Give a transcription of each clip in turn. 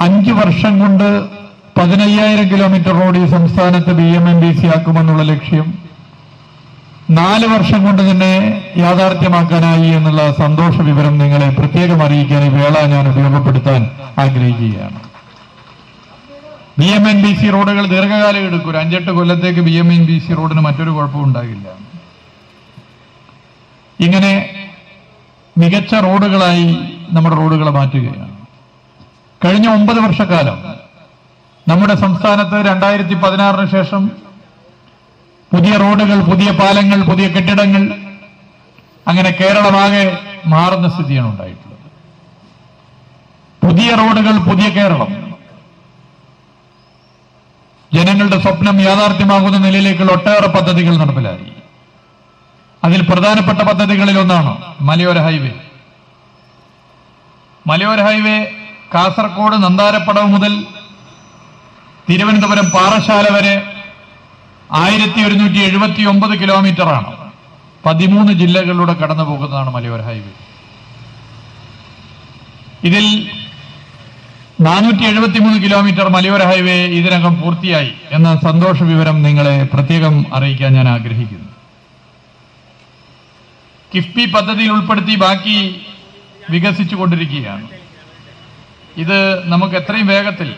അഞ്ചു വർഷം കൊണ്ട് പതിനയ്യായിരം കിലോമീറ്റർ റോഡ് ഈ സംസ്ഥാനത്ത് B M M B C ആക്കുമെന്നുള്ള ലക്ഷ്യം. നാല് വർഷം കൊണ്ട് തന്നെ യാഥാർത്ഥ്യമാക്കാനായി എന്നുള്ള സന്തോഷ വിവരം നിങ്ങളെ പ്രത്യേകം അറിയിക്കാൻ ഈ വേള ഞാൻ ഉപയോഗപ്പെടുത്താൻ ആഗ്രഹിക്കുകയാണ്. B M N B C റോഡുകൾ ദീർഘകാലം എടുക്കും. ഒരു അഞ്ചെട്ട് കൊല്ലത്തേക്ക് B M N B C റോഡിന് മറ്റൊരു കുഴപ്പവും ഉണ്ടാകില്ല. ഇങ്ങനെ മികച്ച റോഡുകളായി നമ്മുടെ റോഡുകളെ മാറ്റുകയാണ്. കഴിഞ്ഞ ഒമ്പത് വർഷക്കാലം നമ്മുടെ സംസ്ഥാനത്ത് രണ്ടായിരത്തി പതിനാറിന് ശേഷം പുതിയ റോഡുകൾ പുതിയ പാലങ്ങൾ പുതിയ കെട്ടിടങ്ങൾ അങ്ങനെ കേരളമാകെ മാറുന്ന സ്ഥിതിയാണ് ഉണ്ടായിട്ടുള്ളത്. പുതിയ റോഡുകൾ പുതിയ കേരളം. ജനങ്ങളുടെ സ്വപ്നം യാഥാർത്ഥ്യമാകുന്ന നിലയിലേക്കുള്ള ഒട്ടേറെ പദ്ധതികൾ നടപ്പിലായി അതിൽ പ്രധാനപ്പെട്ട പദ്ധതികളിൽ ഒന്നാണ് മലയോര ഹൈവേ. മലയോര ഹൈവേ കാസർഗോഡ് നന്താരപ്പടവ് മുതൽ തിരുവനന്തപുരം പാറശാല വരെ ആയിരത്തി ഒരുന്നൂറ്റി എഴുപത്തി ഒമ്പത് കിലോമീറ്ററാണ് പതിമൂന്ന് ജില്ലകളിലൂടെ കടന്നു പോകുന്നതാണ് മലയോര ഹൈവേ. ഇതിൽ നാനൂറ്റി എഴുപത്തി മൂന്ന് കിലോമീറ്റർ മലയോര ഹൈവേ ഇതിനകം പൂർത്തിയായി എന്ന സന്തോഷ വിവരം നിങ്ങളെ പ്രത്യേകം അറിയിക്കാൻ ഞാൻ ആഗ്രഹിക്കുന്നു. കിഫ്ബി പദ്ധതിയിൽ ഉൾപ്പെടുത്തി ബാക്കി വികസിച്ചു കൊണ്ടിരിക്കുകയാണ് ഇത് നമുക്ക് എത്രയും വേഗത്തിൽ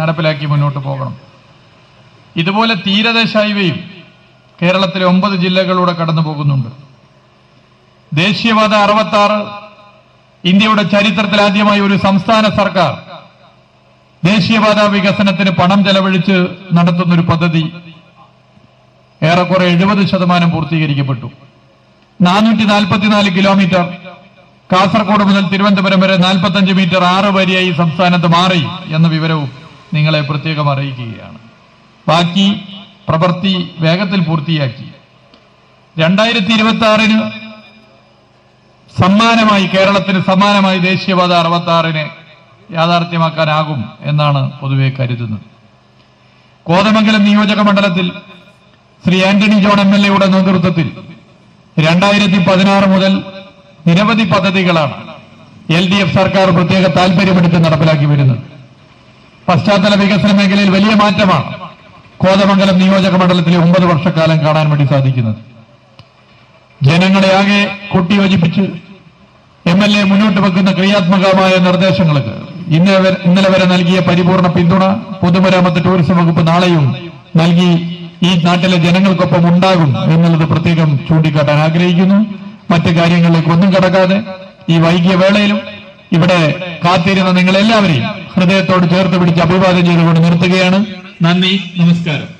നടപ്പിലാക്കി മുന്നോട്ട് പോകണം. ഇതുപോലെ തീരദേശ ഹൈവേയും കേരളത്തിലെ ഒമ്പത് ജില്ലകളിലൂടെ കടന്നു പോകുന്നുണ്ട്. ദേശീയപാത അറുപത്തി ആറ് ഇന്ത്യയുടെ ചരിത്രത്തിൽ ആദ്യമായി ഒരു സംസ്ഥാന സർക്കാർ ദേശീയപാത വികസനത്തിന് പണം ചെലവഴിച്ച് നടത്തുന്ന ഒരു പദ്ധതി ഏറെക്കുറെ എഴുപത് ശതമാനം പൂർത്തീകരിക്കപ്പെട്ടു. നാനൂറ്റി നാൽപ്പത്തിനാല് കിലോമീറ്റർ കാസർഗോഡ് മുതൽ തിരുവനന്തപുരം വരെ നാൽപ്പത്തഞ്ച് മീറ്റർ ആറ് വരിയായി സംസ്ഥാനത്ത് മാറി എന്ന വിവരവും നിങ്ങളെ പ്രത്യേകം അറിയിക്കുകയാണ്. ബാക്കി പ്രവൃത്തി വേഗത്തിൽ പൂർത്തിയാക്കി. രണ്ടായിരത്തി ഇരുപത്തി ആറിന് സമ്മാനമായി കേരളത്തിന് സമ്മാനമായി ദേശീയപാത അറുപത്തി ആറിന് യാഥാർത്ഥ്യമാക്കാനാകും എന്നാണ് പൊതുവെ കരുതുന്നത്. കോതമംഗലം നിയോജക മണ്ഡലത്തിൽ ശ്രീ ആന്റണി ജോൺ എം എൽ എയുടെ നേതൃത്വത്തിൽ രണ്ടായിരത്തി പതിനാറ് മുതൽ നിരവധി പദ്ധതികളാണ് എൽ ഡി എഫ് സർക്കാർ പ്രത്യേക താൽപര്യമെടുത്ത് നടപ്പിലാക്കി വരുന്നത്. പശ്ചാത്തല വികസന മേഖലയിൽ വലിയ മാറ്റമാണ് കോതമംഗലം നിയോജക മണ്ഡലത്തിലെ ഒമ്പത് വർഷക്കാലം കാണാൻ വേണ്ടി സാധിക്കുന്നത്. ജനങ്ങളെ ആകെ കൂട്ടിയോജിപ്പിച്ച് എം എൽ എ മുന്നോട്ട് വെക്കുന്ന ക്രിയാത്മകമായ നിർദ്ദേശങ്ങൾക്ക് ഇന്നലെ വരെ നൽകിയ പരിപൂർണ പിന്തുണ പൊതുമരാമത്ത് ടൂറിസം വകുപ്പ് നാളെയും നൽകി ഈ നാട്ടിലെ ജനങ്ങൾക്കൊപ്പം ഉണ്ടാകും എന്നുള്ളത് പ്രത്യേകം ചൂണ്ടിക്കാട്ടാൻ ആഗ്രഹിക്കുന്നു. മറ്റു കാര്യങ്ങളിലേക്ക് ഒന്നും കടക്കാതെ ഈ വൈകിയ വേളയിലും ഇവിടെ കാത്തിരുന്ന നിങ്ങളെല്ലാവരെയും ഹൃദയത്തോട് ചേർത്ത് പിടിച്ച് അഭിവാദം ചെയ്തുകൊണ്ട് നിർത്തുകയാണ്. നന്ദി നമസ്കാരം.